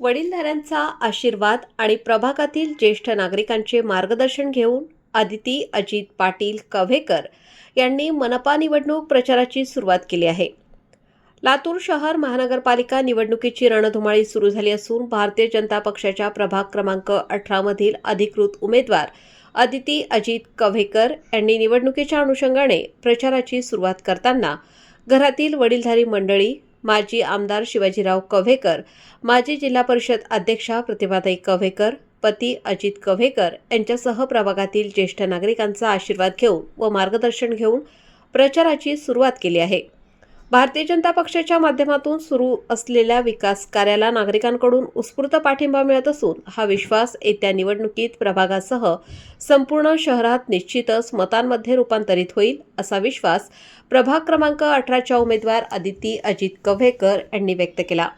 वडीलधाऱ्यांचा आशीर्वाद आणि प्रभागातील ज्येष्ठ नागरिकांचे मार्गदर्शन घेऊन आदिती अजित पाटील कव्हेकर यांनी मनपा निवडणूक प्रचाराची सुरुवात केली आहे. लातूर शहर महानगरपालिका निवडणुकीची रणधुमाळी सुरू झाली असून भारतीय जनता पक्षाच्या प्रभाग क्रमांक अठरामधील अधिकृत उमेदवार अदिती अजित कव्हेकर यांनी निवडणुकीच्या अनुषंगाने प्रचाराची सुरुवात करताना घरातील वडीलधारी मंडळी माजी आमदार शिवाजीराव कव्हेकर माजी जिल्हा परिषद अध्यक्षा प्रतिभाताई कव्हेकर पती अजित कव्हेकर यांच्यासह प्रभागातील ज्येष्ठ नागरिकांचा आशीर्वाद घेऊन व मार्गदर्शन घेऊन प्रचाराची सुरुवात केली आहे. भारतीय जनता पक्षाच्या माध्यमातून सुरू असलेल्या विकास कार्याला नागरिकांकडून उत्स्फूर्त पाठिंबा मिळत असून हा विश्वास येत्या निवडणुकीत प्रभागासह संपूर्ण शहरात निश्चितच मतांमध्ये रूपांतरित होईल असा विश्वास प्रभाग क्रमांक अठराच्या उमेदवार आदिती अजित कव्हेकर यांनी व्यक्त केला.